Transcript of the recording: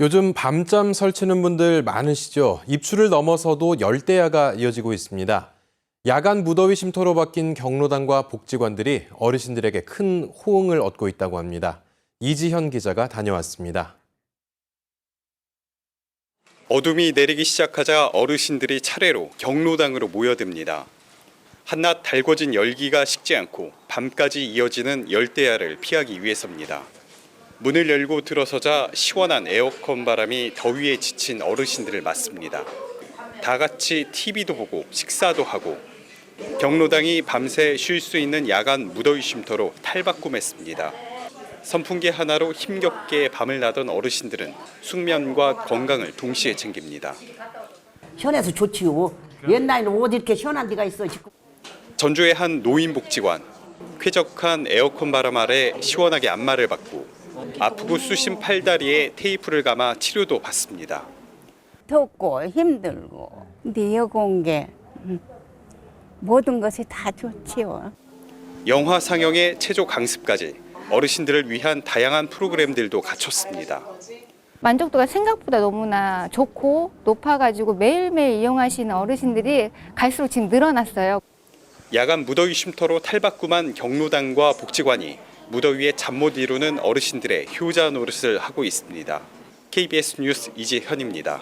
요즘 밤잠 설치는 분들 많으시죠? 입추를 넘어서도 열대야가 이어지고 있습니다. 야간 무더위 쉼터로 바뀐 경로당과 복지관들이 어르신들에게 큰 호응을 얻고 있다고 합니다. 이지현 기자가 다녀왔습니다. 어둠이 내리기 시작하자 어르신들이 차례로 경로당으로 모여듭니다. 한낮 달궈진 열기가 식지 않고 밤까지 이어지는 열대야를 피하기 위해서입니다. 문을 열고 들어서자 시원한 에어컨 바람이 더위에 지친 어르신들을 맞습니다. 다 같이 TV도 보고 식사도 하고 경로당이 밤새 쉴 수 있는 야간 무더위 쉼터로 탈바꿈했습니다. 선풍기 하나로 힘겹게 밤을 나던 어르신들은 숙면과 건강을 동시에 챙깁니다. 시원해서 좋지요. 옛날에는 어디 이렇게 시원한 데가 있어. 전주의 한 노인복지관 쾌적한 에어컨 바람 아래 시원하게 안마를 받고 아프고 쑤신 팔다리에 테이프를 감아 치료도 받습니다. 덥고 힘들고 내어공개 음, 모든 것이 다 좋지요. 영화 상영의 체조 강습까지 어르신들을 위한 다양한 프로그램들도 갖췄습니다. 만족도가 생각보다 너무나 좋고 높아가지고 매일매일 이용하시는 어르신들이 갈수록 지금 늘어났어요. 야간 무더위 쉼터로 탈바꿈한 경로당과 복지관이 무더위에 잠 못 이루는 어르신들의 효자 노릇을 하고 있습니다. KBS 뉴스 이재현입니다.